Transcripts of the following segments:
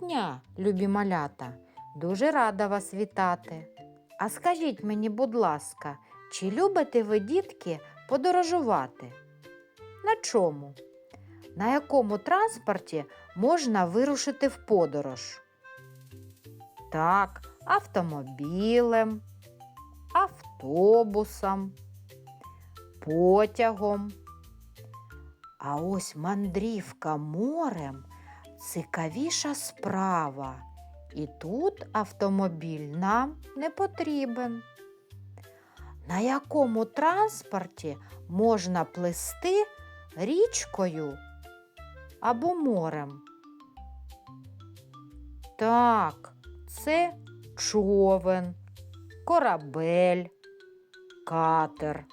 дня, любі малята! Дуже рада вас вітати. А скажіть мені, будь ласка, чи любите ви, дітки, подорожувати? На чому? На якому транспорті можна вирушити в подорож? Так, автомобілем, автобусом, потягом. А ось мандрівка морем цікавіша справа. І тут автомобіль нам не потрібен. На якому транспорті можна плисти річкою або морем? Так, це човен, корабель, катер.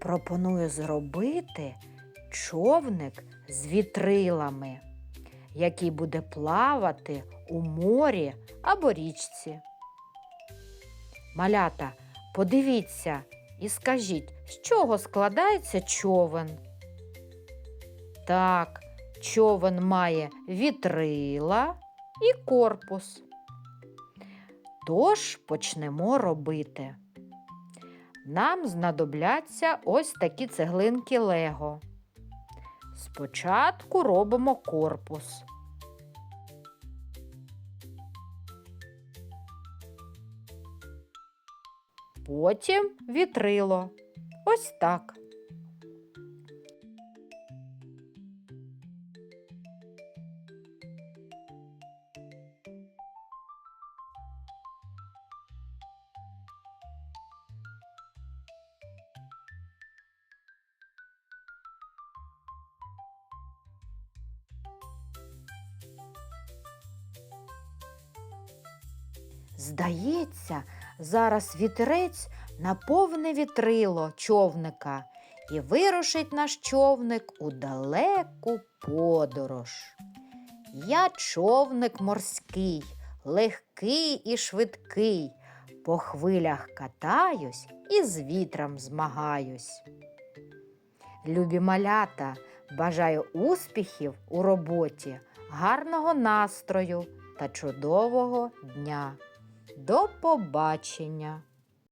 Пропоную зробити човник з вітрилами, який буде плавати у морі або річці. Малята, подивіться і скажіть, з чого складається човен? Так, човен має вітрила і корпус. Тож почнемо робити. Нам знадобляться ось такі цеглинки Лего. Спочатку робимо корпус. Потім вітрило. Ось так. Здається, зараз вітерець наповне вітрило човника і вирушить наш човник у далеку подорож. Я човник морський, легкий і швидкий, по хвилях катаюсь і з вітром змагаюсь. Любі малята, бажаю успіхів у роботі, гарного настрою та чудового дня. До побачення!